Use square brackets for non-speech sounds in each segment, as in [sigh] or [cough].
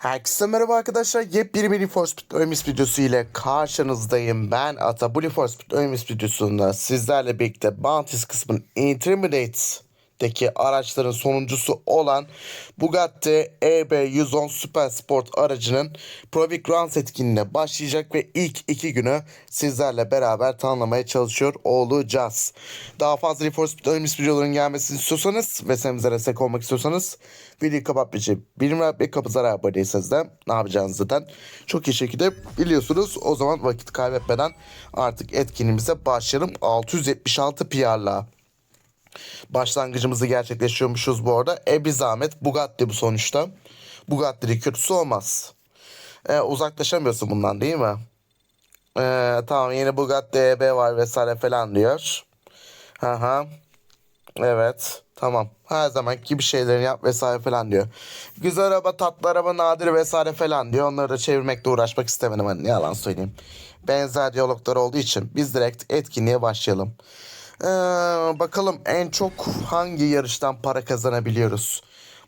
Herkese merhaba arkadaşlar. Yepyeni bir Need for Speed Ömis videosu ile karşınızdayım. Ben Ata. Bu Need for Speed Ömis videosunda sizlerle birlikte Bounties kısmının Intermediate'deki araçların sonuncusu olan Bugatti EB110 Super Sport aracının Pro Week Runs etkinliğine başlayacak ve ilk iki günü sizlerle beraber tanımlamaya çalışıyor olacağız. Daha fazla Need for Speed Ömis videoların gelmesini istiyorsanız ve senimize destek olmak istiyorsanız videoyu kapatmayıcı bilmem ve kapı zarar abone değilseniz de ne yapacağınızı zaten çok iyi şekilde biliyorsunuz. O zaman vakit kaybetmeden artık etkinliğimize başlayalım. 676 PR'la başlangıcımızı gerçekleştiriyormuşuz bu arada. E bir zahmet Bugatti bu sonuçta. Bugatti'nin kötüsü olmaz. E, uzaklaşamıyorsun bundan değil mi? E, tamam yeni Bugatti EB var vesaire falan diyor. Aha. Evet. Tamam. Her zaman gibi şeylerini yap vesaire falan diyor. Güzel araba, tatlı araba, nadir vesaire falan diyor. Onları da çevirmekle uğraşmak istemedim. Hani yalan söyleyeyim. Benzer diyaloglar olduğu için biz direkt etkinliğe başlayalım. Ee, bakalım en çok hangi yarıştan para kazanabiliyoruz?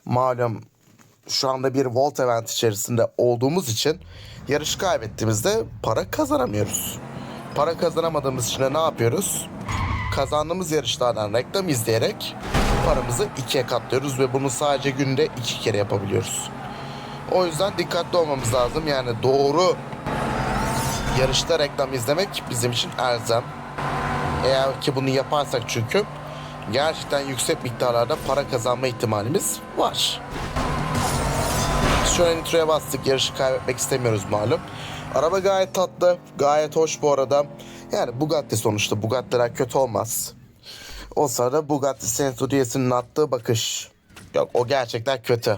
Malum şu anda bir Volt event içerisinde olduğumuz için yarış kaybettiğimizde para kazanamıyoruz. Para kazanamadığımız için ne yapıyoruz? Kazandığımız yarışlardan reklam izleyerek paramızı ikiye katlıyoruz ve bunu sadece günde iki kere yapabiliyoruz. O yüzden dikkatli olmamız lazım. Yani doğru yarışta reklam izlemek bizim için elzem. Eğer ki bunu yaparsak çünkü gerçekten yüksek miktarlarda para kazanma ihtimalimiz var. Şöyle nitroya bastık. Yarışı kaybetmek istemiyoruz malum. Araba gayet tatlı. Gayet hoş bu arada. Yani Bugatti sonuçta. Bugatti'ler kötü olmaz. O sırada Bugatti Centurion'un attığı bakış. Yok o gerçekten kötü.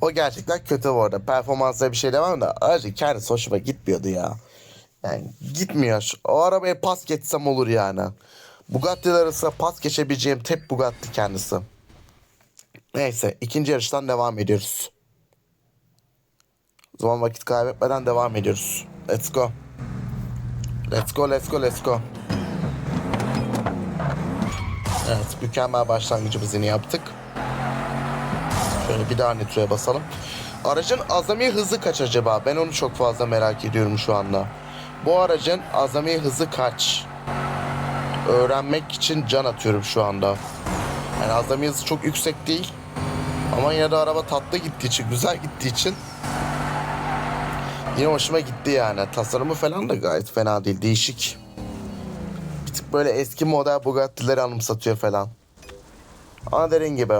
O gerçekten kötü bu arada. Performansla bir şey demem de aracın kendisi hoşuma gitmiyordu ya. Yani gitmiyor. O arabaya pas geçsem olur yani. Bugatti'ler arasında pas geçebileceğim tek Bugatti kendisi. Neyse ikinci yarıştan devam ediyoruz. O zaman vakit kaybetmeden devam ediyoruz. Let's go. Let's go, let's go, let's go. Evet, mükemmel başlangıcımızı yine yaptık. Şöyle bir daha nitroya basalım. Aracın azami hızı kaç acaba? Ben onu çok fazla merak ediyorum şu anda. Bu aracın azami hızı kaç? Öğrenmek için can atıyorum şu anda. Yani azami hızı çok yüksek değil. Ama yine de araba tatlı gittiği için, güzel gittiği için Yine hoşuma gitti yani. Tasarımı falan da gayet fena değil. Değişik. Bir tık böyle eski model Bugatti'leri anımsatıyor falan. Ama dediğim gibi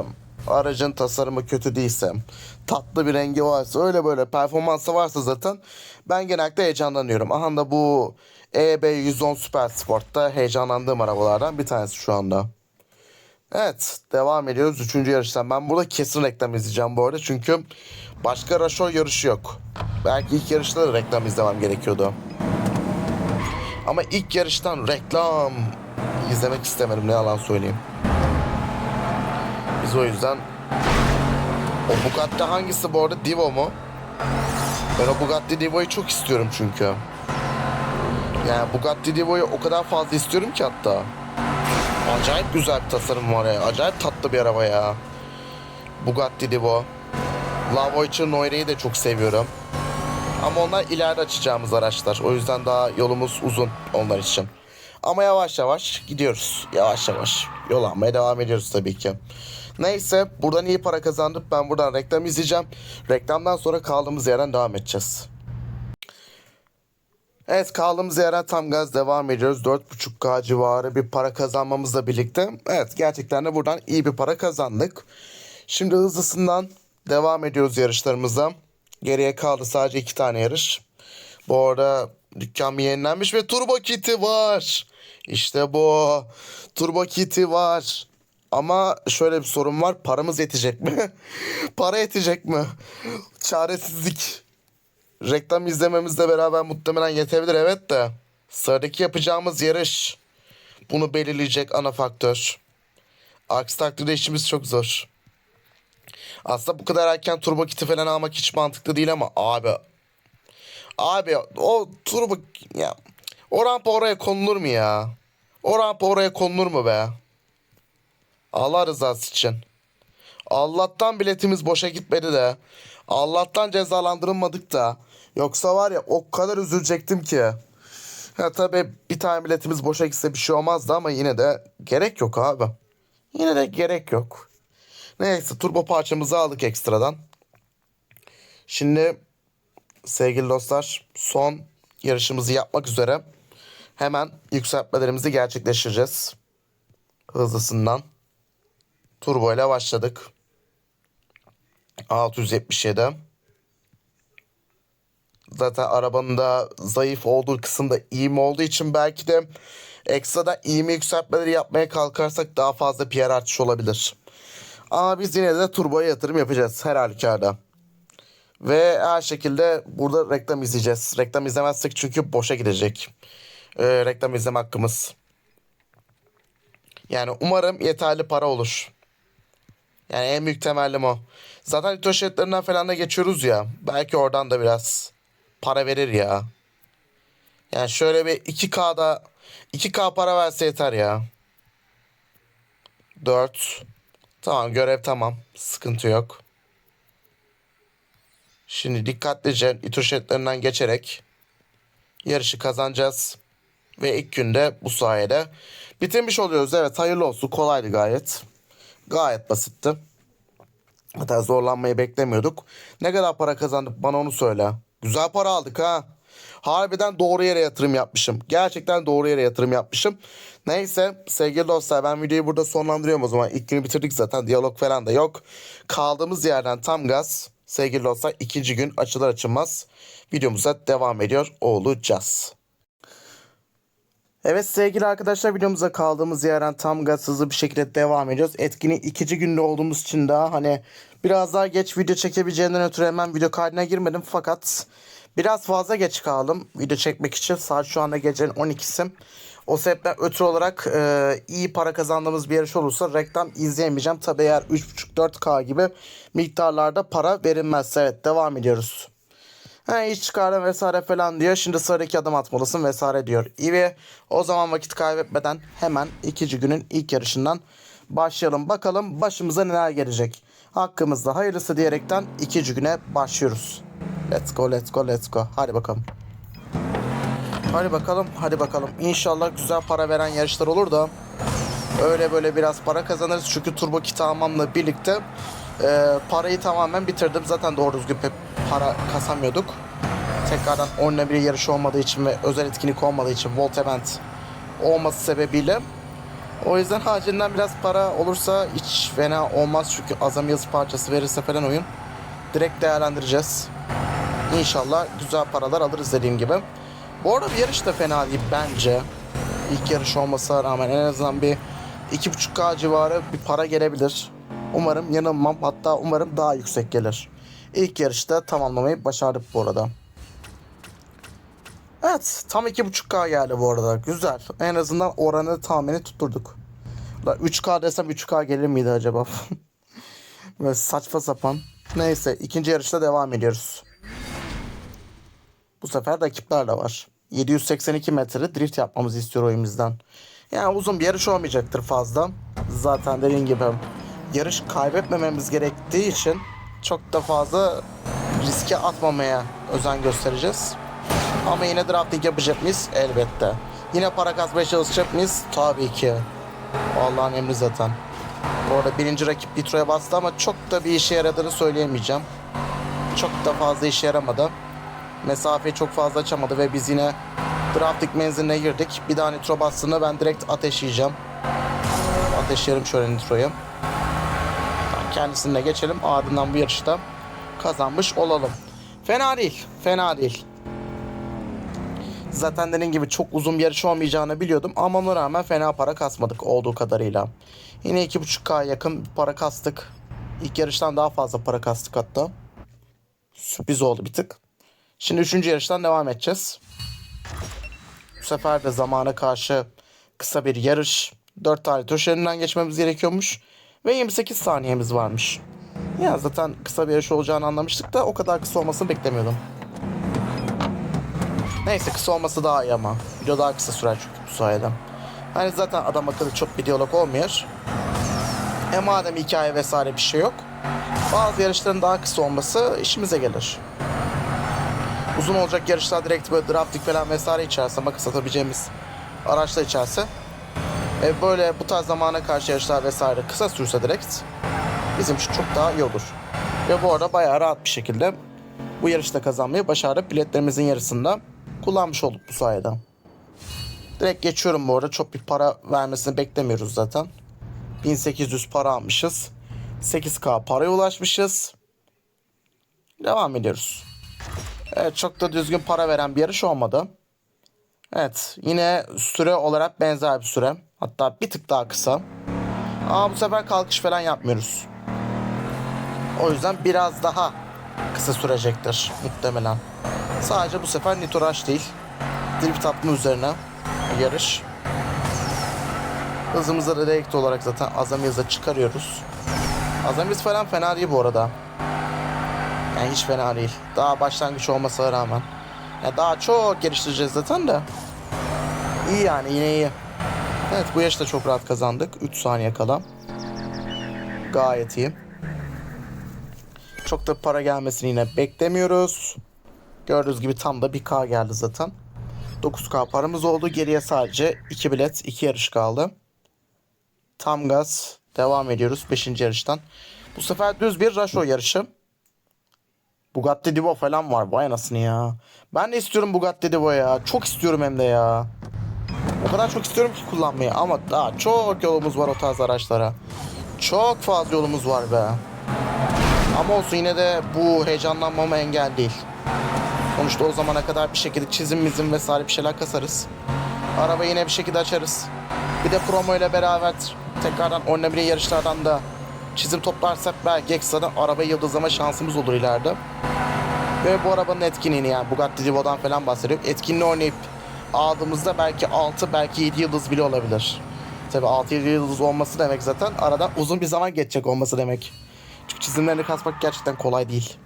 aracın tasarımı kötü değilse, tatlı bir rengi varsa, öyle böyle performansı varsa zaten ben genellikle heyecanlanıyorum. Aha da bu EB 110 Super Sport'ta heyecanlandığım arabalardan bir tanesi şu anda. Evet devam ediyoruz. Üçüncü yarıştan. Ben burada kesin reklam izleyeceğim bu arada. Çünkü başka raşo yarışı yok. Belki ilk yarışta da reklam izlemem gerekiyordu. Ama ilk yarıştan reklam izlemek istemedim ne yalan söyleyeyim. Biz o yüzden o Bugatti hangisi bu arada? Divo mu? Ben o Bugatti Divo'yu çok istiyorum çünkü. Yani Bugatti Divo'yu o kadar fazla istiyorum ki hatta. Acayip güzel bir tasarım var ya. Acayip tatlı bir araba ya. Bugatti Divo. Lavoice Noire'yi de çok seviyorum. Ama onlar ileride açacağımız araçlar. O yüzden daha yolumuz uzun onlar için. Ama yavaş yavaş gidiyoruz. Yavaş yavaş. Yol almaya devam ediyoruz tabii ki. Neyse buradan iyi para kazandık. Ben buradan reklam izleyeceğim. Reklamdan sonra kaldığımız yerden devam edeceğiz. Evet kaldığımız yerden tam gaz devam ediyoruz. 4.5K civarı bir para kazanmamızla birlikte. Evet gerçekten de buradan iyi bir para kazandık. Şimdi hızlısından devam ediyoruz yarışlarımıza. Geriye kaldı sadece iki tane yarış. Bu arada dükkan yenilenmiş ve turbo kiti var. İşte bu. Turbo kiti var. Ama şöyle bir sorun var. Paramız yetecek mi? [laughs] Para yetecek mi? Çaresizlik. Reklam izlememizle beraber muhtemelen yetebilir evet de. Sıradaki yapacağımız yarış. Bunu belirleyecek ana faktör. Aksi takdirde işimiz çok zor. Aslında bu kadar erken turbo kiti falan almak hiç mantıklı değil ama abi. Abi o turbo ya o rampa oraya konulur mu ya? O rampa oraya konulur mu be? Allah rızası için. Allah'tan biletimiz boşa gitmedi de. Allah'tan cezalandırılmadık da. Yoksa var ya o kadar üzülecektim ki. Ya tabii bir tane biletimiz boşa gitse bir şey olmazdı ama yine de gerek yok abi. Yine de gerek yok. Neyse turbo parçamızı aldık ekstradan. Şimdi sevgili dostlar son yarışımızı yapmak üzere hemen yükseltmelerimizi gerçekleştireceğiz. Hızlısından. Turbo ile başladık. 677. Zaten arabanın da zayıf olduğu kısımda iğme olduğu için belki de ekstra iğme yükseltmeleri yapmaya kalkarsak daha fazla PR artışı olabilir. Ama biz yine de turboya yatırım yapacağız her halükarda. Ve her şekilde burada reklam izleyeceğiz. Reklam izlemezsek çünkü boşa gidecek. Ee, reklam izleme hakkımız. Yani umarım yeterli para olur. Yani en büyük temellim o. Zaten lito şeritlerinden falan da geçiyoruz ya. Belki oradan da biraz para verir ya. Yani şöyle bir 2K'da 2K para verse yeter ya. 4 Tamam görev tamam. Sıkıntı yok. Şimdi dikkatlice ito şeritlerinden geçerek yarışı kazanacağız. Ve ilk günde bu sayede bitirmiş oluyoruz. Evet hayırlı olsun. Kolaydı gayet. Gayet basitti. Hatta zorlanmayı beklemiyorduk. Ne kadar para kazandık bana onu söyle. Güzel para aldık ha. Harbiden doğru yere yatırım yapmışım. Gerçekten doğru yere yatırım yapmışım. Neyse sevgili dostlar ben videoyu burada sonlandırıyorum o zaman. İlk günü bitirdik zaten diyalog falan da yok. Kaldığımız yerden tam gaz. Sevgili dostlar ikinci gün açılır açılmaz videomuza devam ediyor olacağız. Evet sevgili arkadaşlar videomuza kaldığımız yerden tam gaz bir şekilde devam ediyoruz. Etkinin ikinci günde olduğumuz için daha hani biraz daha geç video çekebileceğinden ötürü hemen video kaydına girmedim. Fakat biraz fazla geç kaldım video çekmek için. Saat şu anda gecenin 12'si. O sebepten ötürü olarak e, iyi para kazandığımız bir yarış olursa reklam izleyemeyeceğim. Tabi eğer 3.5-4K gibi miktarlarda para verilmezse evet devam ediyoruz. Ha, iş çıkardım vesaire falan diyor. Şimdi sıradaki adım atmalısın vesaire diyor. Ve o zaman vakit kaybetmeden hemen ikinci günün ilk yarışından başlayalım. Bakalım başımıza neler gelecek. Hakkımızda hayırlısı diyerekten ikinci güne başlıyoruz. Let's go let's go let's go. Hadi bakalım. Hadi bakalım hadi bakalım. İnşallah güzel para veren yarışlar olur da öyle böyle biraz para kazanırız. Çünkü turbo kit almamla birlikte e, parayı tamamen bitirdim. Zaten doğru düzgün para kasamıyorduk. Tekrardan 10 bir yarış olmadığı için ve özel etkinlik olmadığı için Volt Event olması sebebiyle o yüzden haricinde biraz para olursa hiç fena olmaz çünkü azami yazı parçası verirse falan oyun direkt değerlendireceğiz. İnşallah güzel paralar alırız dediğim gibi. Bu arada bir yarış da fena değil bence. İlk yarış olmasına rağmen en azından bir 2.5K civarı bir para gelebilir. Umarım yanılmam hatta umarım daha yüksek gelir. İlk yarışta tamamlamayı başardık bu arada. Evet tam 2.5K geldi bu arada. Güzel. En azından oranı tahmini tutturduk. La 3K desem 3K gelir miydi acaba? [laughs] Böyle saçma sapan. Neyse ikinci yarışta devam ediyoruz. Bu sefer rakipler de var. 782 metre drift yapmamızı istiyor oyumuzdan. Yani uzun bir yarış olmayacaktır fazla. Zaten dediğim gibi yarış kaybetmememiz gerektiği için çok da fazla riske atmamaya özen göstereceğiz. Ama yine drafting yapacak mıyız? Elbette. Yine para kazmaya çalışacak mıyız? Tabii ki. Allah'ın emri zaten. Bu arada birinci rakip Nitro'ya bastı ama çok da bir işe yaradığını söyleyemeyeceğim. Çok da fazla işe yaramadı. Mesafeyi çok fazla açamadı ve biz yine drafting menziline girdik. Bir daha nitro bastığında ben direkt ateşleyeceğim. Ateşleyelim şöyle nitroyu. Kendisine geçelim. Ardından bu yarışta kazanmış olalım. Fena değil. Fena değil. Zaten dediğim gibi çok uzun bir yarış olmayacağını biliyordum. Ama ona rağmen fena para kasmadık olduğu kadarıyla. Yine 2.5K yakın para kastık. İlk yarıştan daha fazla para kastık hatta. Sürpriz oldu bir tık. Şimdi üçüncü yarıştan devam edeceğiz. Bu sefer de zamana karşı kısa bir yarış. 4 tane tur geçmemiz gerekiyormuş. Ve 28 saniyemiz varmış. Ya zaten kısa bir yarış olacağını anlamıştık da o kadar kısa olmasını beklemiyordum. Neyse kısa olması daha iyi ama. Video daha kısa sürer çünkü bu sayede. Hani zaten adam akıllı çok bir diyalog olmuyor. E madem hikaye vesaire bir şey yok. Bazı yarışların daha kısa olması işimize gelir. Uzun olacak yarışlar direkt böyle drafting falan vesaire içerse makas atabileceğimiz araçlar içerse e böyle bu tarz zamana karşı yarışlar vesaire kısa sürse direkt bizim için çok daha iyi olur. Ve bu arada bayağı rahat bir şekilde bu yarışta kazanmayı başardık. Biletlerimizin yarısında kullanmış olduk bu sayede. Direkt geçiyorum bu arada. Çok bir para vermesini beklemiyoruz zaten. 1800 para almışız. 8K paraya ulaşmışız. Devam ediyoruz. Evet çok da düzgün para veren bir yarış olmadı. Evet yine süre olarak benzer bir süre. Hatta bir tık daha kısa. Ama bu sefer kalkış falan yapmıyoruz. O yüzden biraz daha kısa sürecektir muhtemelen. Sadece bu sefer Nitro Rush değil. Drift atma üzerine yarış. Hızımızı da direkt olarak zaten azami hıza çıkarıyoruz. Azami hız falan fena değil bu arada. Yani hiç fena değil. Daha başlangıç olmasına rağmen. Ya daha çok geliştireceğiz zaten de. İyi yani yine iyi. Evet bu yaşta çok rahat kazandık. 3 saniye kala. Gayet iyi. Çok da para gelmesini yine beklemiyoruz. Gördüğünüz gibi tam da 1K geldi zaten. 9K paramız oldu. Geriye sadece 2 bilet, 2 yarış kaldı. Tam gaz. Devam ediyoruz 5. yarıştan. Bu sefer düz bir Rasho yarışı. Bugatti Divo falan var. Vay anasını ya. Ben de istiyorum Bugatti Divo ya. Çok istiyorum hem de ya. O kadar çok istiyorum ki kullanmayı. Ama daha çok yolumuz var o tarz araçlara. Çok fazla yolumuz var be. Ama olsun yine de bu heyecanlanmama engel değil. Sonuçta o zamana kadar bir şekilde çizim mizim vesaire bir şeyler kasarız. Arabayı yine bir şekilde açarız. Bir de promo ile beraber tekrardan oynanabilir yarışlardan da çizim toplarsak belki ekstradan arabayı yıldızlama şansımız olur ileride. Ve bu arabanın etkinliğini yani Bugatti Divo'dan falan bahsediyorum. Etkinliği oynayıp aldığımızda belki 6 belki 7 yıldız bile olabilir. Tabi 6-7 yıldız olması demek zaten aradan uzun bir zaman geçecek olması demek. Çünkü çizimlerini kasmak gerçekten kolay değil.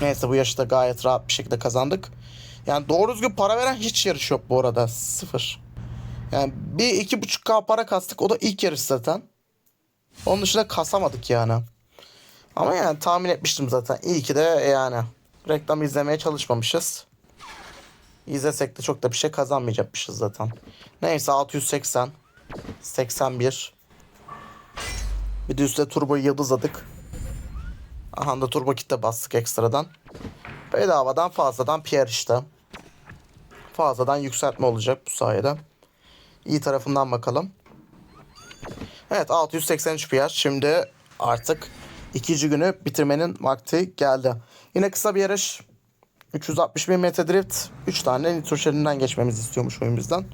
Neyse bu yarışta gayet rahat bir şekilde kazandık. Yani doğru düzgün para veren hiç yarış yok bu arada. Sıfır. Yani bir iki buçuk K para kastık. O da ilk yarış zaten. Onun dışında kasamadık yani. Ama yani tahmin etmiştim zaten. İyi ki de yani reklam izlemeye çalışmamışız. İzlesek de çok da bir şey kazanmayacakmışız zaten. Neyse 680. 81. Bir de üstüne turboyu yıldızladık. Aha da turbo kitle bastık ekstradan. Bedavadan fazladan PR işte. Fazladan yükseltme olacak bu sayede. İyi tarafından bakalım. Evet 683 PR. Şimdi artık ikinci günü bitirmenin vakti geldi. Yine kısa bir yarış. 361 metre drift. 3 tane nitro şeridinden geçmemizi istiyormuş oyun bizden.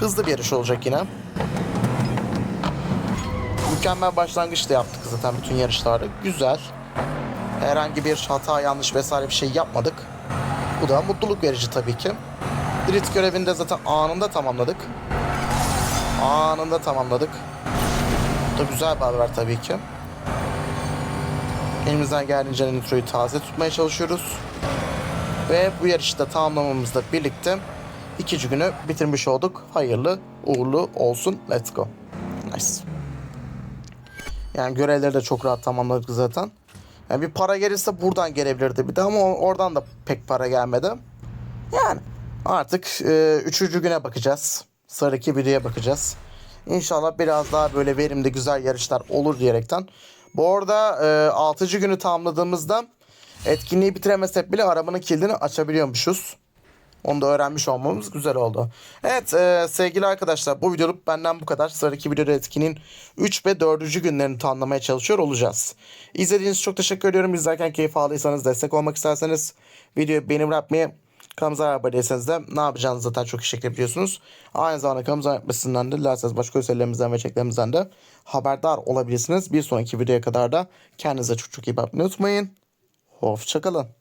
Hızlı bir yarış olacak yine. Mükemmel başlangıç da yaptık zaten bütün yarışlarda. Güzel. Herhangi bir hata, yanlış vesaire bir şey yapmadık. Bu da mutluluk verici tabii ki. Drift görevini de zaten anında tamamladık. Anında tamamladık. Bu da güzel bir haber tabii ki. Elimizden geldiğince nitroyu taze tutmaya çalışıyoruz. Ve bu yarışı da tamamlamamızla birlikte ikinci günü bitirmiş olduk. Hayırlı uğurlu olsun. Let's go. Nice. Yani görevleri de çok rahat tamamladık zaten. Yani bir para gelirse buradan gelebilirdi bir de ama oradan da pek para gelmedi. Yani artık e, üçüncü güne bakacağız. Sıradaki videoya bakacağız. İnşallah biraz daha böyle verimli güzel yarışlar olur diyerekten. Bu arada e, 6. günü tamamladığımızda etkinliği bitiremesek bile arabanın kilidini açabiliyormuşuz. Onu da öğrenmiş olmamız güzel oldu. Evet e, sevgili arkadaşlar bu videoluk benden bu kadar. Sıradaki videoda etkinin 3 ve 4. günlerini tamamlamaya çalışıyor olacağız. İzlediğiniz için çok teşekkür ediyorum. İzlerken keyif aldıysanız destek olmak isterseniz videoyu beğenip yapmayı abone değilseniz de ne yapacağınızı zaten çok iyi şekilde biliyorsunuz. Aynı zamanda kanalımıza yapmasından da dilerseniz başka özelliklerimizden ve çeklerimizden de haberdar olabilirsiniz. Bir sonraki videoya kadar da kendinize çok çok iyi bakmayı unutmayın. Hoşçakalın.